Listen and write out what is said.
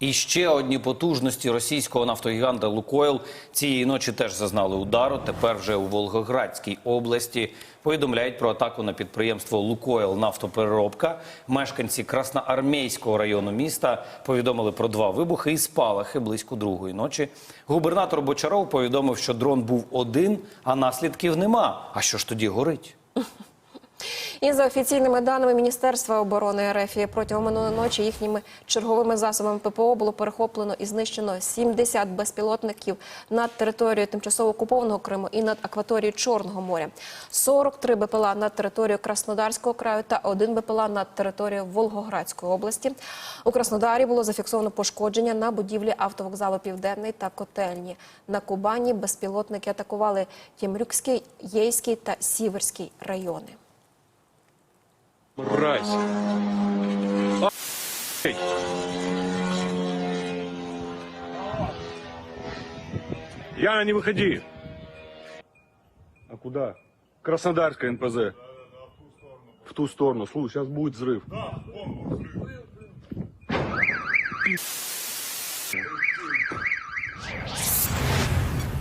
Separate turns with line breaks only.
І ще одні потужності російського нафтогіганта Лукойл цієї ночі теж зазнали удару. Тепер вже у Волгоградській області повідомляють про атаку на підприємство Лукойл нафтопереробка. Мешканці Красноармійського району міста повідомили про два вибухи і спалахи близько другої ночі. Губернатор Бочаров повідомив, що дрон був один, а наслідків нема. А що ж тоді горить?
І за офіційними даними Міністерства оборони РФ протягом минулої ночі їхніми черговими засобами ППО було перехоплено і знищено 70 безпілотників над територією тимчасово окупованого Криму і над акваторією Чорного моря, 43 БПЛА над територією Краснодарського краю та один БПЛА над територією Волгоградської області. У Краснодарі було зафіксовано пошкодження на будівлі автовокзалу Південний та Котельні. На Кубані безпілотники атакували Ємрюкський, Єйський та Сіверський райони.
Мразь. А. Яна, не выходи. А куда? Краснодарская НПЗ. В ту сторону. Слушай, сейчас будет взрыв.